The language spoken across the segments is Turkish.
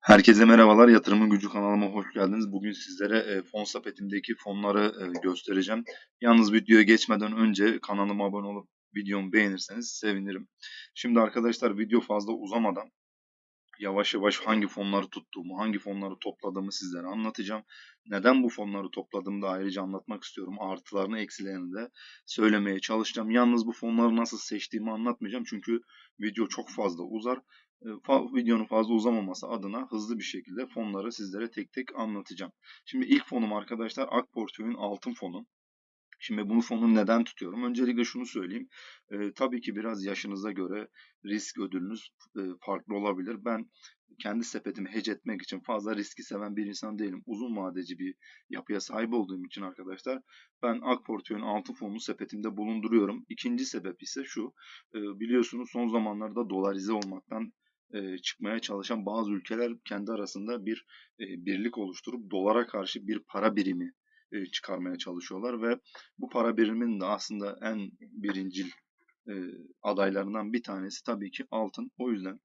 Herkese merhabalar. Yatırımın Gücü kanalıma hoş geldiniz. Bugün sizlere e, fon sepetimdeki fonları e, göstereceğim. Yalnız videoya geçmeden önce kanalıma abone olup videomu beğenirseniz sevinirim. Şimdi arkadaşlar video fazla uzamadan yavaş yavaş hangi fonları tuttuğumu, hangi fonları topladığımı sizlere anlatacağım. Neden bu fonları topladığımı da ayrıca anlatmak istiyorum. Artılarını, eksilerini de söylemeye çalışacağım. Yalnız bu fonları nasıl seçtiğimi anlatmayacağım. Çünkü video çok fazla uzar. E, videonun fazla uzamaması adına hızlı bir şekilde fonları sizlere tek tek anlatacağım. Şimdi ilk fonum arkadaşlar Ak Portföy'ün altın fonu. Şimdi bunu fonu neden tutuyorum? Öncelikle şunu söyleyeyim. E, tabii ki biraz yaşınıza göre risk ödülünüz e, farklı olabilir. Ben kendi sepetimi hedge etmek için fazla riski seven bir insan değilim. Uzun vadeci bir yapıya sahip olduğum için arkadaşlar ben Ak Portföy'ün altın fonunu sepetimde bulunduruyorum. İkinci sebep ise şu. E, biliyorsunuz son zamanlarda dolarize olmaktan e, çıkmaya çalışan bazı ülkeler kendi arasında bir e, birlik oluşturup dolara karşı bir para birimi e, çıkarmaya çalışıyorlar ve bu para biriminin de aslında en birincil e, adaylarından bir tanesi tabii ki altın. O yüzden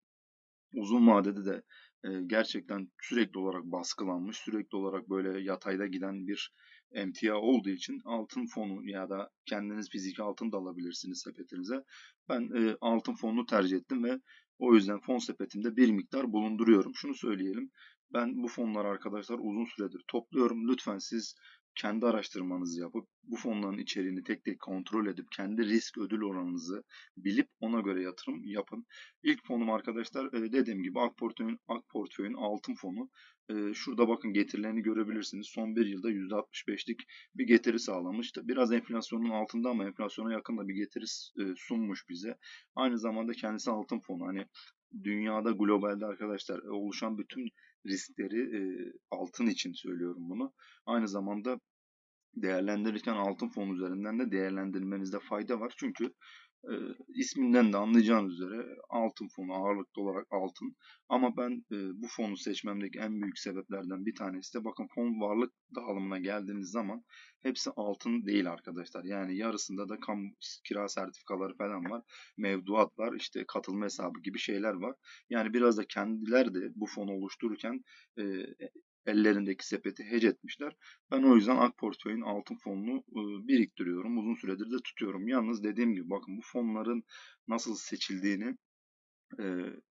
uzun vadede de e, gerçekten sürekli olarak baskılanmış, sürekli olarak böyle yatayda giden bir emtia olduğu için altın fonu ya da kendiniz fiziki altın da alabilirsiniz sepetinize. Ben e, altın fonunu tercih ettim ve o yüzden fon sepetimde bir miktar bulunduruyorum. Şunu söyleyelim. Ben bu fonları arkadaşlar uzun süredir topluyorum. Lütfen siz kendi araştırmanızı yapıp bu fonların içeriğini tek tek kontrol edip kendi risk ödül oranınızı bilip ona göre yatırım yapın. İlk fonum arkadaşlar e, dediğim gibi Ak Portföy'ün Ak Portföy'ün altın fonu. E, şurada bakın getirilerini görebilirsiniz. Son bir yılda %65'lik bir getiri sağlamıştı. Biraz enflasyonun altında ama enflasyona yakın da bir getiri e, sunmuş bize. Aynı zamanda kendisi altın fonu. Hani dünyada globalde arkadaşlar oluşan bütün riskleri altın için söylüyorum bunu. Aynı zamanda değerlendirirken altın fonu üzerinden de değerlendirmenizde fayda var. Çünkü e, isminden de anlayacağınız üzere altın fonu ağırlıklı olarak altın. Ama ben e, bu fonu seçmemdeki en büyük sebeplerden bir tanesi de bakın fon varlık dağılımına geldiğiniz zaman hepsi altın değil arkadaşlar. Yani yarısında da kamu kira sertifikaları falan var. Mevduat var. işte katılma hesabı gibi şeyler var. Yani biraz da kendiler de bu fonu oluştururken e, ellerindeki sepeti hece etmişler. Ben o yüzden Ak Portföy'ün altın fonunu e, biriktiriyorum. Uzun süredir de tutuyorum. Yalnız dediğim gibi bakın bu fonların nasıl seçildiğini e,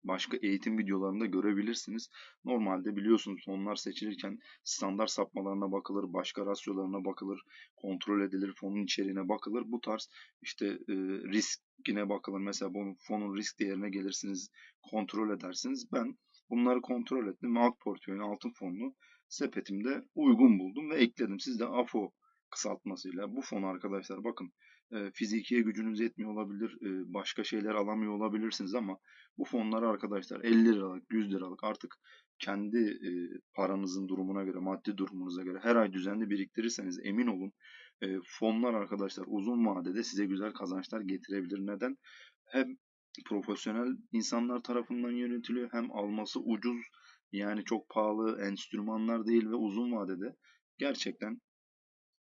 başka eğitim videolarında görebilirsiniz. Normalde biliyorsunuz fonlar seçilirken standart sapmalarına bakılır, başka rasyolarına bakılır, kontrol edilir, fonun içeriğine bakılır. Bu tarz işte e, riskine bakılır. Mesela fonun risk değerine gelirsiniz, kontrol edersiniz. Ben Bunları kontrol ettim alt portföyün altın fonunu sepetimde uygun buldum ve ekledim. Siz de AFO kısaltmasıyla bu fonu arkadaşlar bakın e, fizikiye gücünüz yetmiyor olabilir, e, başka şeyler alamıyor olabilirsiniz ama bu fonları arkadaşlar 50 liralık, 100 liralık artık kendi e, paranızın durumuna göre, maddi durumunuza göre her ay düzenli biriktirirseniz emin olun e, fonlar arkadaşlar uzun vadede size güzel kazançlar getirebilir. Neden? Hem profesyonel insanlar tarafından yönetiliyor. Hem alması ucuz yani çok pahalı enstrümanlar değil ve uzun vadede gerçekten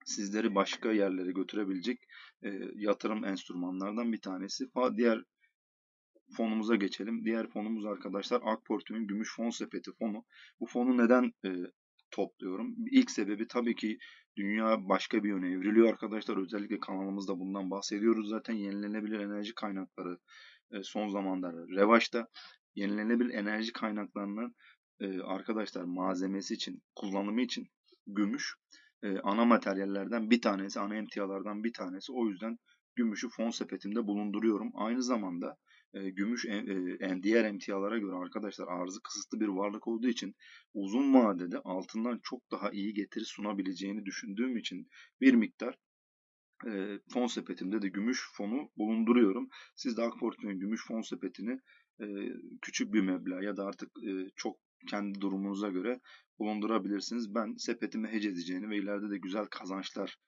sizleri başka yerlere götürebilecek e, yatırım enstrümanlardan bir tanesi. Diğer fonumuza geçelim. Diğer fonumuz arkadaşlar Akport'un gümüş fon sepeti fonu. Bu fonu neden e, topluyorum? İlk sebebi tabii ki dünya başka bir yöne evriliyor arkadaşlar. Özellikle kanalımızda bundan bahsediyoruz zaten. Yenilenebilir enerji kaynakları son zamanlarda revaçta. Yenilenebilir enerji kaynaklarının e, arkadaşlar malzemesi için, kullanımı için gümüş e, ana materyallerden bir tanesi, ana emtialardan bir tanesi. O yüzden gümüşü fon sepetimde bulunduruyorum. Aynı zamanda gümüş en, diğer emtialara göre arkadaşlar arzı kısıtlı bir varlık olduğu için uzun vadede altından çok daha iyi getiri sunabileceğini düşündüğüm için bir miktar e, fon sepetimde de gümüş fonu bulunduruyorum. Siz de Akportföy'ün gümüş fon sepetini e, küçük bir meblağ ya da artık e, çok kendi durumunuza göre bulundurabilirsiniz. Ben sepetimi hece edeceğini ve ileride de güzel kazançlar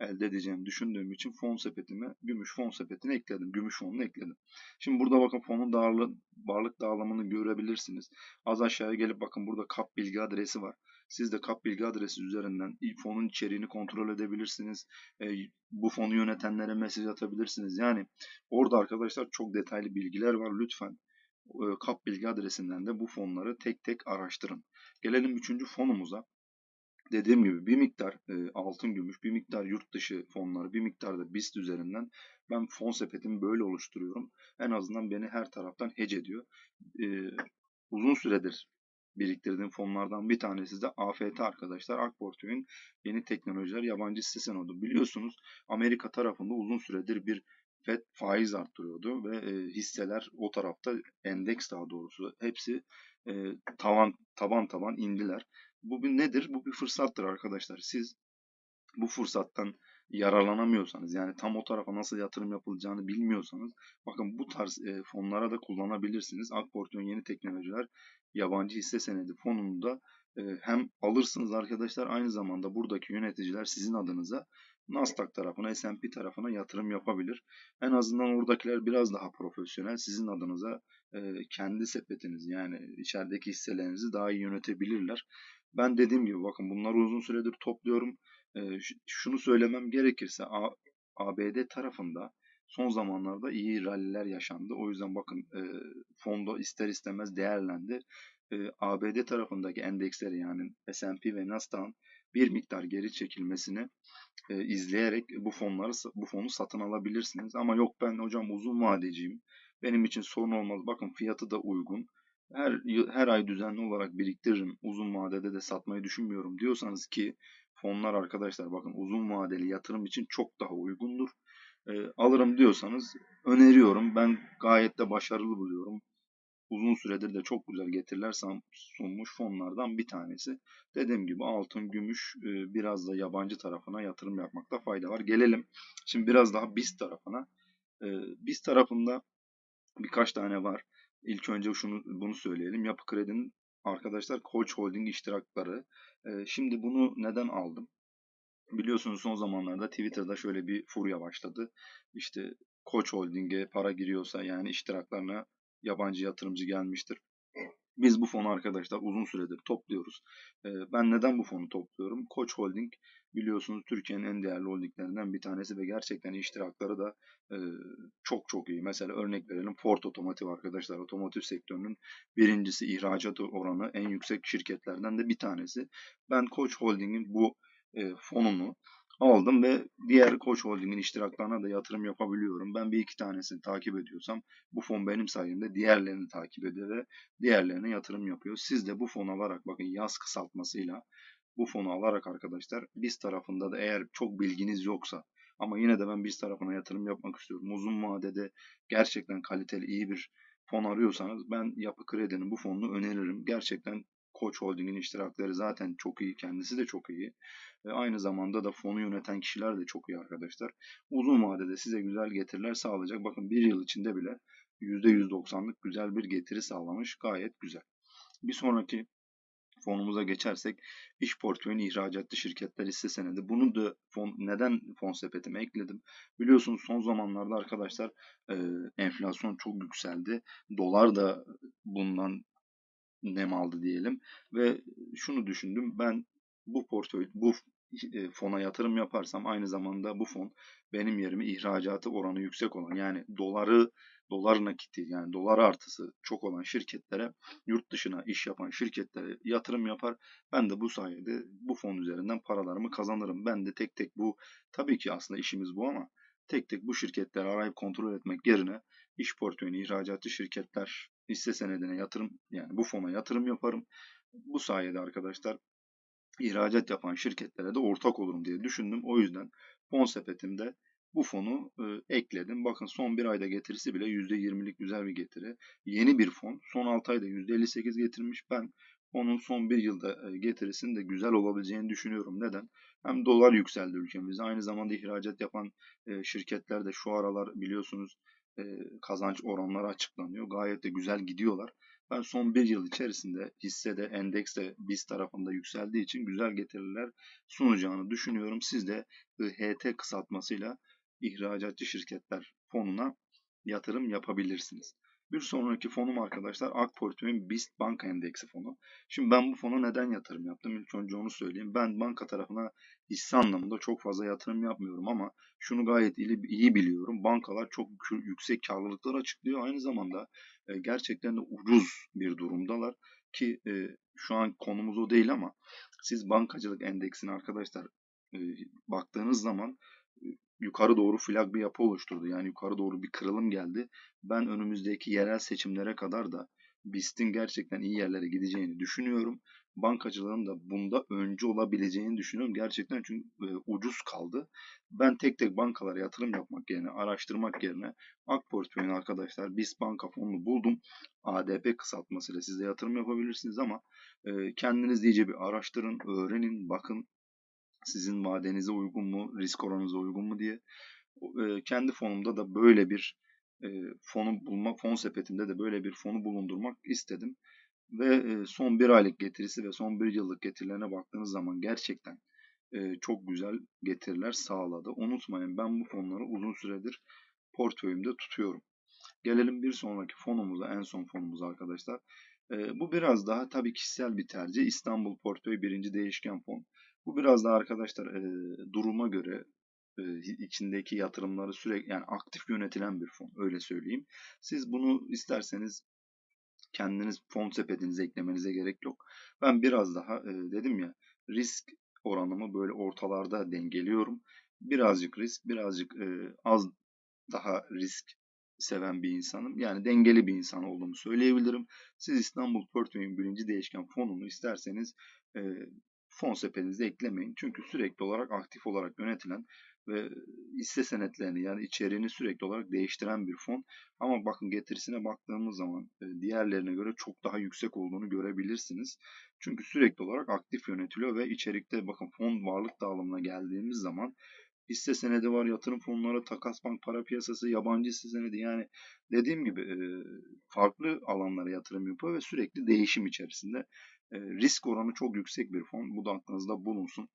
elde edeceğimi düşündüğüm için fon sepetime gümüş fon sepetini ekledim. Gümüş fonunu ekledim. Şimdi burada bakın fonun dağılı, varlık dağılımını görebilirsiniz. Az aşağıya gelip bakın burada kap bilgi adresi var. Siz de kap bilgi adresi üzerinden fonun içeriğini kontrol edebilirsiniz. E, bu fonu yönetenlere mesaj atabilirsiniz. Yani orada arkadaşlar çok detaylı bilgiler var. Lütfen e, kap bilgi adresinden de bu fonları tek tek araştırın. Gelelim üçüncü fonumuza. Dediğim gibi bir miktar e, altın gümüş, bir miktar yurt dışı fonları, bir miktar da BIST üzerinden ben fon sepetimi böyle oluşturuyorum. En azından beni her taraftan hece ediyor. E, uzun süredir biriktirdiğim fonlardan bir tanesi de AFT arkadaşlar. Akportföy'ün yeni teknolojiler yabancı hisse senedi. Biliyorsunuz Amerika tarafında uzun süredir bir FED faiz arttırıyordu ve e, hisseler o tarafta endeks daha doğrusu hepsi e, tavan taban taban indiler. Bu bir nedir? Bu bir fırsattır arkadaşlar. Siz bu fırsattan yararlanamıyorsanız yani tam o tarafa nasıl yatırım yapılacağını bilmiyorsanız bakın bu tarz e, fonlara da kullanabilirsiniz. Akportföy'ün yeni teknolojiler yabancı hisse senedi fonunu da e, hem alırsınız arkadaşlar aynı zamanda buradaki yöneticiler sizin adınıza Nasdaq tarafına, S&P tarafına yatırım yapabilir. En azından oradakiler biraz daha profesyonel. Sizin adınıza e, kendi sepetiniz yani içerideki hisselerinizi daha iyi yönetebilirler. Ben dediğim gibi bakın bunları uzun süredir topluyorum. Şunu söylemem gerekirse ABD tarafında son zamanlarda iyi ralliler yaşandı. O yüzden bakın e, fonda ister istemez değerlendi. ABD tarafındaki endeksleri yani S&P ve Nasdaq'ın bir miktar geri çekilmesini e, izleyerek bu fonları bu fonu satın alabilirsiniz. Ama yok ben hocam uzun vadeciyim. Benim için sorun olmaz. Bakın fiyatı da uygun. Her her ay düzenli olarak biriktiririm. Uzun vadede de satmayı düşünmüyorum diyorsanız ki fonlar arkadaşlar bakın uzun vadeli yatırım için çok daha uygundur. E, alırım diyorsanız öneriyorum. Ben gayet de başarılı buluyorum uzun süredir de çok güzel getiriler sunmuş fonlardan bir tanesi. Dediğim gibi altın, gümüş e, biraz da yabancı tarafına yatırım yapmakta fayda var. Gelelim şimdi biraz daha BIST tarafına. E, BIST tarafında birkaç tane var. İlk önce şunu bunu söyleyelim. Yapı Kredi'nin arkadaşlar Koç Holding iştirakları. E, şimdi bunu neden aldım? Biliyorsunuz son zamanlarda Twitter'da şöyle bir furya başladı. İşte Koç Holding'e para giriyorsa yani iştiraklarına yabancı yatırımcı gelmiştir. Biz bu fonu arkadaşlar uzun süredir topluyoruz. Ben neden bu fonu topluyorum? Koç Holding biliyorsunuz Türkiye'nin en değerli holdinglerinden bir tanesi ve gerçekten iştirakları da çok çok iyi. Mesela örnek verelim Ford Otomotiv arkadaşlar. Otomotiv sektörünün birincisi ihracat oranı en yüksek şirketlerden de bir tanesi. Ben Koç Holding'in bu fonunu aldım ve diğer Koç Holding'in iştiraklarına da yatırım yapabiliyorum. Ben bir iki tanesini takip ediyorsam bu fon benim sayemde diğerlerini takip ediyor ve diğerlerine yatırım yapıyor. Siz de bu fon alarak bakın yaz kısaltmasıyla bu fonu alarak arkadaşlar biz tarafında da eğer çok bilginiz yoksa ama yine de ben biz tarafına yatırım yapmak istiyorum. Uzun vadede gerçekten kaliteli iyi bir fon arıyorsanız ben Yapı Kredi'nin bu fonunu öneririm. Gerçekten Koç Holding'in iştirakları zaten çok iyi. Kendisi de çok iyi. Ve aynı zamanda da fonu yöneten kişiler de çok iyi arkadaşlar. Uzun vadede size güzel getiriler sağlayacak. Bakın bir yıl içinde bile %190'lık güzel bir getiri sağlamış. Gayet güzel. Bir sonraki fonumuza geçersek iş portföyün ihracatlı şirketler hisse senedi. Bunu da fon, neden fon sepetime ekledim? Biliyorsunuz son zamanlarda arkadaşlar e, enflasyon çok yükseldi. Dolar da bundan nem aldı diyelim ve şunu düşündüm ben bu portföy bu e, fona yatırım yaparsam aynı zamanda bu fon benim yerime ihracatı oranı yüksek olan yani doları dolar nakiti yani dolar artısı çok olan şirketlere yurt dışına iş yapan şirketlere yatırım yapar. Ben de bu sayede bu fon üzerinden paralarımı kazanırım. Ben de tek tek bu tabii ki aslında işimiz bu ama tek tek bu şirketleri arayıp kontrol etmek yerine iş portföyünü ihracatçı şirketler hisse senedine yatırım yani bu fona yatırım yaparım. Bu sayede arkadaşlar ihracat yapan şirketlere de ortak olurum diye düşündüm. O yüzden fon sepetimde bu fonu e, ekledim. Bakın son bir ayda getirisi bile %20'lik güzel bir getiri. Yeni bir fon. Son 6 ayda %58 getirmiş. Ben onun son bir yılda e, getirisinin de güzel olabileceğini düşünüyorum. Neden? Hem dolar yükseldi ülkemizde. Aynı zamanda ihracat yapan e, şirketler de şu aralar biliyorsunuz e, kazanç oranları açıklanıyor. Gayet de güzel gidiyorlar. Ben son bir yıl içerisinde hissede, endekste, BIST tarafında yükseldiği için güzel getiriler sunacağını düşünüyorum. Siz de IHT kısaltmasıyla ihracatçı şirketler fonuna yatırım yapabilirsiniz. Bir sonraki fonum arkadaşlar Akportföy'ün BIST Banka Endeksi fonu. Şimdi ben bu fona neden yatırım yaptım? İlk önce onu söyleyeyim. Ben banka tarafına hisse anlamında çok fazla yatırım yapmıyorum ama şunu gayet iyi, biliyorum. Bankalar çok yüksek karlılıklar açıklıyor. Aynı zamanda e, gerçekten de ucuz bir durumdalar ki e, şu an konumuz o değil ama siz bankacılık endeksini arkadaşlar e, baktığınız zaman yukarı doğru flag bir yapı oluşturdu. Yani yukarı doğru bir kırılım geldi. Ben önümüzdeki yerel seçimlere kadar da BIST'in gerçekten iyi yerlere gideceğini düşünüyorum. Bankacılığın da bunda öncü olabileceğini düşünüyorum. Gerçekten çünkü e, ucuz kaldı. Ben tek tek bankalara yatırım yapmak yerine, araştırmak yerine AK Portföy'ün arkadaşlar BIST banka fonunu buldum. ADP kısaltmasıyla siz de yatırım yapabilirsiniz ama e, kendiniz iyice bir araştırın, öğrenin, bakın sizin vadenize uygun mu, risk oranınıza uygun mu diye. E, kendi fonumda da böyle bir e, fonu bulma, fon sepetimde de böyle bir fonu bulundurmak istedim. Ve e, son bir aylık getirisi ve son bir yıllık getirilerine baktığınız zaman gerçekten e, çok güzel getiriler sağladı. Unutmayın ben bu fonları uzun süredir portföyümde tutuyorum. Gelelim bir sonraki fonumuza, en son fonumuza arkadaşlar. E, bu biraz daha tabii kişisel bir tercih. İstanbul Portföy birinci değişken fon. Bu biraz daha arkadaşlar e, duruma göre içindeki yatırımları sürekli yani aktif yönetilen bir fon öyle söyleyeyim. Siz bunu isterseniz kendiniz fon sepetinize eklemenize gerek yok. Ben biraz daha e, dedim ya risk oranımı böyle ortalarda dengeliyorum. Birazcık risk, birazcık e, az daha risk seven bir insanım. Yani dengeli bir insan olduğumu söyleyebilirim. Siz İstanbul Portföy'ün birinci değişken fonunu isterseniz e, fon sepetinize eklemeyin. Çünkü sürekli olarak aktif olarak yönetilen ve hisse senetlerini yani içeriğini sürekli olarak değiştiren bir fon. Ama bakın getirisine baktığımız zaman e, diğerlerine göre çok daha yüksek olduğunu görebilirsiniz. Çünkü sürekli olarak aktif yönetiliyor ve içerikte bakın fon varlık dağılımına geldiğimiz zaman hisse senedi var, yatırım fonları, takas bank, para piyasası, yabancı hisse senedi yani dediğim gibi e, farklı alanlara yatırım yapıyor ve sürekli değişim içerisinde. E, risk oranı çok yüksek bir fon. Bu da aklınızda bulunsun.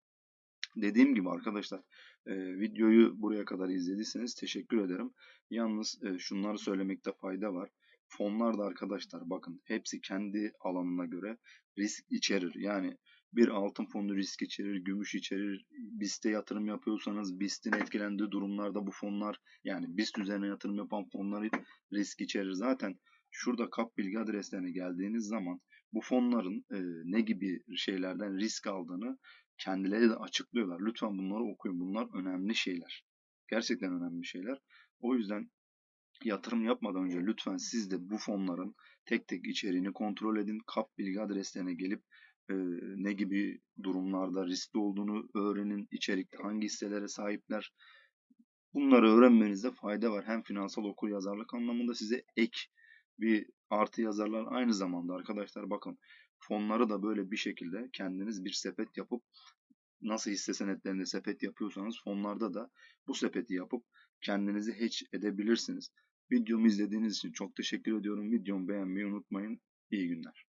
Dediğim gibi arkadaşlar e, videoyu buraya kadar izlediyseniz teşekkür ederim. Yalnız e, şunları söylemekte fayda var. Fonlar da arkadaşlar bakın hepsi kendi alanına göre risk içerir. Yani bir altın fonu risk içerir, gümüş içerir. BIST'e yatırım yapıyorsanız BIST'in etkilendiği durumlarda bu fonlar yani BIST üzerine yatırım yapan fonlar risk içerir. Zaten şurada kap bilgi adreslerine geldiğiniz zaman bu fonların e, ne gibi şeylerden risk aldığını kendileri de açıklıyorlar. Lütfen bunları okuyun. Bunlar önemli şeyler. Gerçekten önemli şeyler. O yüzden yatırım yapmadan önce lütfen siz de bu fonların tek tek içeriğini kontrol edin. Kap bilgi adreslerine gelip e, ne gibi durumlarda riskli olduğunu öğrenin. İçerikte hangi hisselere sahipler. Bunları öğrenmenizde fayda var. Hem finansal okur yazarlık anlamında size ek bir artı yazarlar. Aynı zamanda arkadaşlar bakın fonları da böyle bir şekilde kendiniz bir sepet yapıp nasıl hisse senetlerinde sepet yapıyorsanız fonlarda da bu sepeti yapıp kendinizi hedge edebilirsiniz. Videomu izlediğiniz için çok teşekkür ediyorum. Videomu beğenmeyi unutmayın. İyi günler.